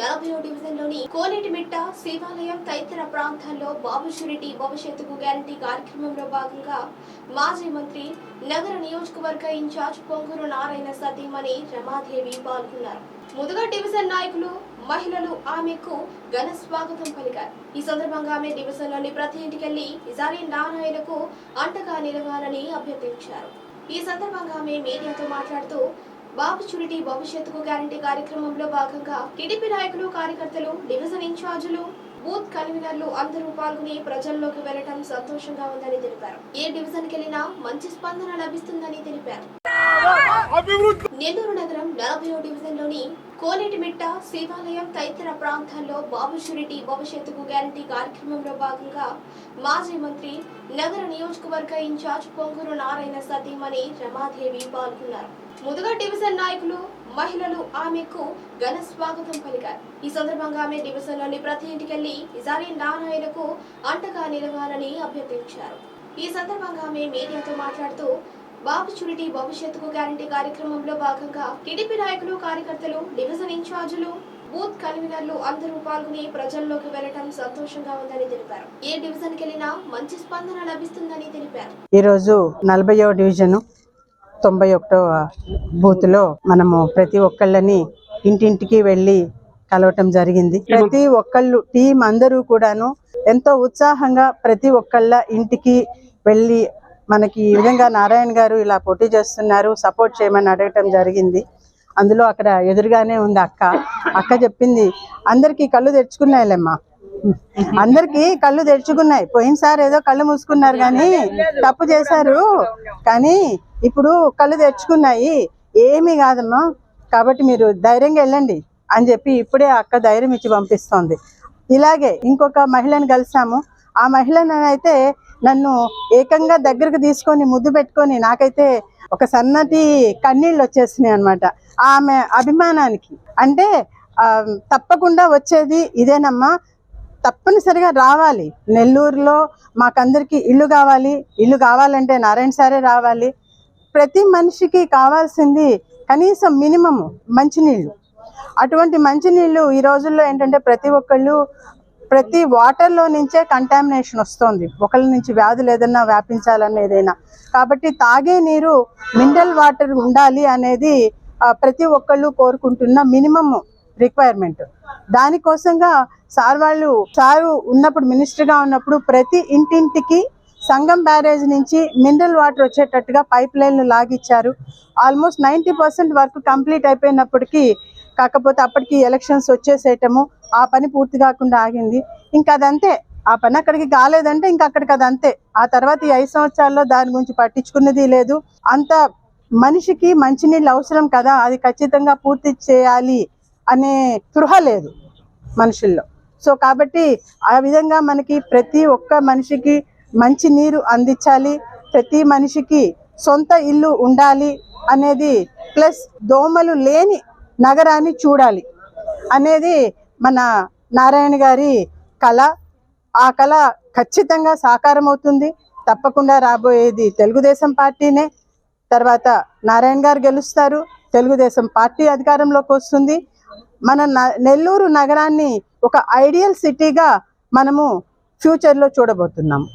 నలభై డివిజన్లోని కోనేటిమిట్ట శివాలయం తదితర ప్రాంతాల్లో బాబు షూరిటీ భవిష్యత్తుకు గ్యారంటీ కార్యక్రమంలో భాగంగా మాజీ మంత్రి నగర నియోజకవర్గ ఇన్ఛార్జ్ పొంగూరు నారాయణ సతీమణి రమాదేవి పాల్గొన్నారు. ముదుగా డివిజన్ నాయకులు మహిళలు ఆమెకు ఘన స్వాగతం పలికారు. ఈ సందర్భంగా ఆమె డివిజన్లోని ప్రతి ఇంటికెళ్ళి ఇజారి నారాయణకు అంటగా నిలవాలని అభ్యర్థించారు. ఈ సందర్భంగా ఆమె మీడియాతో మాట్లాడుతూ బాబు చురిటి భవిష్యత్తుకు గ్యారంటీ కార్యక్రమంలో భాగంగా టీడీపీ నాయకులు కార్యకర్తలు డివిజన్ ఇన్ఛార్జీలు బూత్ కన్వీనర్లు అందరూ పాల్గొని ప్రజల్లోకి వెళ్ళడం సంతోషంగా ఉందని తెలిపారు. ఏ డివిజన్కి వెళ్ళినా మంచి స్పందన లభిస్తుందని తెలిపారు. నెల్లూరు నగరం నలభై డివిజన్లోని కోనేటిమిట్ట శివాలయం తదితర ప్రాంతాల్లో బాబు షూరిటీ భవిష్యత్తుకు గ్యారంటీ కార్యక్రమంలో భాగంగా మాజీ మంత్రి నగర నియోజకవర్గ ఇన్ఛార్జ్ పొంగూరు నారాయణ సతీమణి రమాదేవి పాల్గొన్నారు. ముదుగా డివిజన్ నాయకులు మహిళలు ఆమెకు ఘన స్వాగతం పలికారు. ఈ సందర్భంగా ఆమె డివిజన్లోని ప్రతి ఇంటికెళ్ళి ఇజారి నారాయణకు అంటగా నిలవాలని అభ్యర్థించారు. ఈ సందర్భంగా ఆమె మీడియాతో మాట్లాడుతూ బాబు చురిటీ భవిష్యత్తుకు గ్యారంటీ కార్యక్రమంలో భాగంగా టీడీపీ నాయకులు కార్యకర్తలు డివిజన్ ఇన్ఛార్జీలు బూత్ కన్వీనర్లు అందరూ పాల్గొని ప్రజల్లోకి వెళ్ళడం సంతోషంగా ఉందని తెలిపారు. ఏ డివిజన్ కెళ్ళినా మంచి స్పందన లభిస్తుందని తెలిపారు. ఈ రోజు నలభైవ డివిజన్ తొంభై ఒకటవ బూత్లో మనము ప్రతి ఒక్కళ్ళని ఇంటింటికి వెళ్ళి కలవటం జరిగింది. ప్రతి ఒక్కళ్ళు టీం అందరూ కూడాను ఎంతో ఉత్సాహంగా ప్రతి ఒక్కళ్ళ ఇంటికి వెళ్ళి మనకి ఈ విధంగా నారాయణ గారు ఇలా పోటీ చేస్తున్నారు సపోర్ట్ చేయమని అడగటం జరిగింది. అందులో అక్కడ ఎదురుగానే ఉంది అక్క. అక్క చెప్పింది అందరికీ కళ్ళు తెరుచుకున్నాయిలేమ్మా. అందరికి కళ్ళు తెరుచుకున్నాయి. పోయినసారి ఏదో కళ్ళు మూసుకున్నారు కానీ తప్పు చేశారు. కానీ ఇప్పుడు కళ్ళు తెరుచుకున్నాయి. ఏమీ కాదమ్మా. కాబట్టి మీరు ధైర్యంగా వెళ్ళండి. అని చెప్పి ఇప్పుడే అక్క ధైర్యం ఇచ్చి పంపిస్తోంది. ఇలాగే ఇంకొక మహిళను కలిసాము. ఆ మహిళను అయితే నన్ను ఏకంగా దగ్గరకు తీసుకొని ముద్దు పెట్టుకొని నాకైతే ఒక సన్నటి కన్నీళ్ళు వచ్చేసినాయి అనమాట ఆమె అభిమానానికి. అంటే తప్పకుండా వచ్చేది ఇదేనమ్మా. తప్పనిసరిగా రావాలి. నెల్లూరులో మాకందరికి ఇల్లు కావాలి. ఇల్లు కావాలంటే నారాయణ సారే రావాలి. ప్రతి మనిషికి కావాల్సింది కనీసం మినిమము మంచినీళ్ళు. అటువంటి మంచినీళ్ళు ఈ రోజుల్లో ఏంటంటే ప్రతి ఒక్కళ్ళు ప్రతి వాటర్లో నుంచే కంటామినేషన్ వస్తుంది. ఒకళ్ళ నుంచి వ్యాధులు ఏదైనా వ్యాపించాలన్న ఏదైనా. కాబట్టి తాగే నీరు మినరల్ వాటర్ ఉండాలి అనేది ప్రతి ఒక్కళ్ళు కోరుకుంటున్న మినిమమ్ రిక్వైర్మెంట్ దానికోసంగా సార్ వాళ్ళు సారు ఉన్నప్పుడు మినిస్టర్గా ఉన్నప్పుడు ప్రతి ఇంటింటికి సంగం బ్యారేజ్ నుంచి మినరల్ వాటర్ వచ్చేటట్టుగా పైప్ లైన్లు లాగిచ్చారు. Almost ninety percent work complete అయిపోయినప్పటికీ కాకపోతే అప్పటికి ఎలక్షన్స్ వచ్చేసేయటము ఆ పని పూర్తి కాకుండా ఆగింది. ఇంకా అదంతే. ఆ పని అక్కడికి కాలేదంటే ఇంకా అక్కడికి అది అంతే. ఆ తర్వాత ఈ ఐదు సంవత్సరాల్లో దాని గురించి పట్టించుకున్నది లేదు. అంత మనిషికి మంచినీళ్ళు అవసరం కదా అది ఖచ్చితంగా పూర్తి చేయాలి అనే స్పృహ లేదు మనుషుల్లో. సో కాబట్టి ఆ విధంగా మనకి ప్రతి ఒక్క మనిషికి మంచి నీరు అందించాలి ప్రతి మనిషికి సొంత ఇల్లు ఉండాలి అనేది ప్లస్ దోమలు లేని నగరాన్ని చూడాలి అనేది మన నారాయణ గారి కళ. ఆ కళ ఖచ్చితంగా సాకారం అవుతుంది తప్పకుండా రాబోయేది తెలుగుదేశం పార్టీనే. తర్వాత నారాయణ గారు గెలుస్తారు. తెలుగుదేశం పార్టీ అధికారంలోకి వస్తుంది. మన నెల్లూరు నగరాన్ని ఒక ఐడియల్ సిటీగా మనము ఫ్యూచర్లో చూడబోతున్నాము